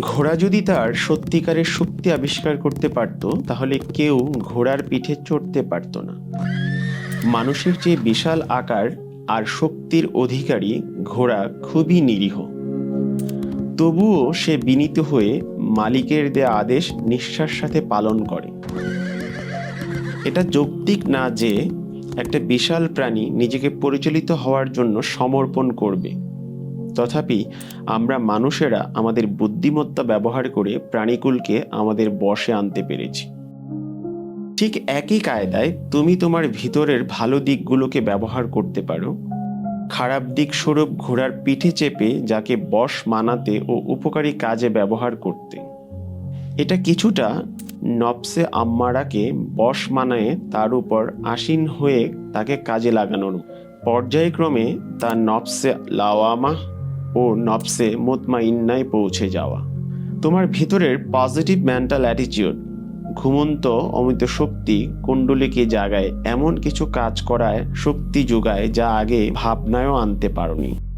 ঘোড়া যদি তার সত্যিকারের শক্তি আবিষ্কার করতে পারত, তাহলে কেউ ঘোড়ার পিঠে চড়তে পারত না। মানুষের যে বিশাল আকার আর শক্তির অধিকারী ঘোড়া খুবই নিরীহ। তবুও সে বিনীত হয়ে মালিকের দেয়া আদেশ নিঃশ্বাস সাথে পালন করে। এটা যৌক্তিক না যে একটা বিশাল প্রাণী নিজেকে পরিচালিত হওয়ার জন্য সমর্পণ করবে। তথাপি আমরা মানুষেরা আমাদের বুদ্ধিমত্তা ব্যবহার করে প্রাণীকুলকে আমাদের বশে আনতে পেরেছি। ঠিক একই কায়দায় তুমি তোমার ভিতরের ভালো দিকগুলোকে ব্যবহার করতে পারো। খারাপ দিক স্বরূপ ঘোড়ার পিঠে চেপে যাকে বশ মানাতে ও উপকারী কাজে ব্যবহার করতে। এটা কিছুটা নবসে আম্মারাকে বশ মানায় তার উপর আসীন হয়ে তাকে কাজে লাগানোর পর্যায়ক্রমে তা নবসে লাওয়ামা ও নবসে মোতমাইন্নায় পৌঁছে যাওয়া। তোমার ভিতরের পজিটিভ মেন্টাল অ্যাটিচিউড ঘুমন্ত অমিত শক্তি কুণ্ডলীকে জাগায় এমন কিছু কাজ করায় শক্তি যোগায় যা আগে ভাবনায়ও আনতে পারোনি।